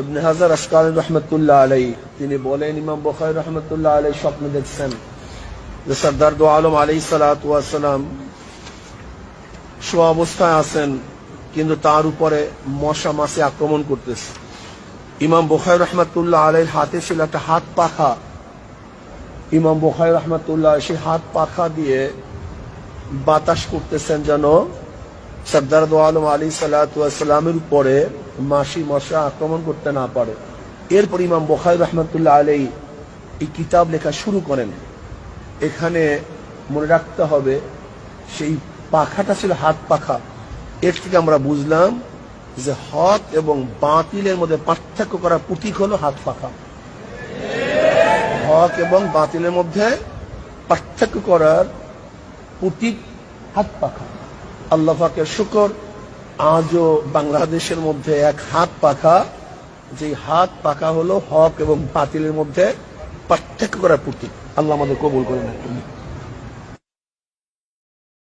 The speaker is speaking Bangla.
ইবনে হাজার আসকাল রহমতুল্লাহ আলাই তিনি বলেন, ইমাম রহমতুল্লাহ আলাই স্বপ্ন দেখছেন যে সর্দার দো আলম আলাই শোয়া অবস্থায় আছেন, কিন্তু তার উপরে মশা মাসে আক্রমণ করতেছে। ইমাম বখাই রহমতুল্লাহ আলাইর হাতে ছিল একটা হাত পাখা। ইমাম বখাই রহমতুল্লাহ সেই হাত পাখা দিয়ে বাতাস করতেছেন যেন সর্দার আলম আলী সাল্লামের উপরে মাসি মশা আক্রমণ করতে না পারে। এরপর ইমাম বখাই রহমতুল্লাহ আলাই এই কিতাব লেখা শুরু করেন। এখানে মনে রাখতে হবে, সেই পাখাটা ছিল হাত পাখা। এর থেকে আমরা বুঝলাম যে হক এবং বাতিলের মধ্যে পার্থক্য করার প্রতীক হলো হাত পাখা। হক এবং বাতিলের মধ্যে পার্থক্য করার প্রতীক হাত পাখা। আল্লাহ পাকের শুকর। আজও বাংলাদেশের মধ্যে এক হাত পাখা। যে হাত পাখা হলো হক এবং বাতিলের মধ্যে পার্থক্য করার প্রতীক। আল্লাহ আমাদের কবুল করে নেন।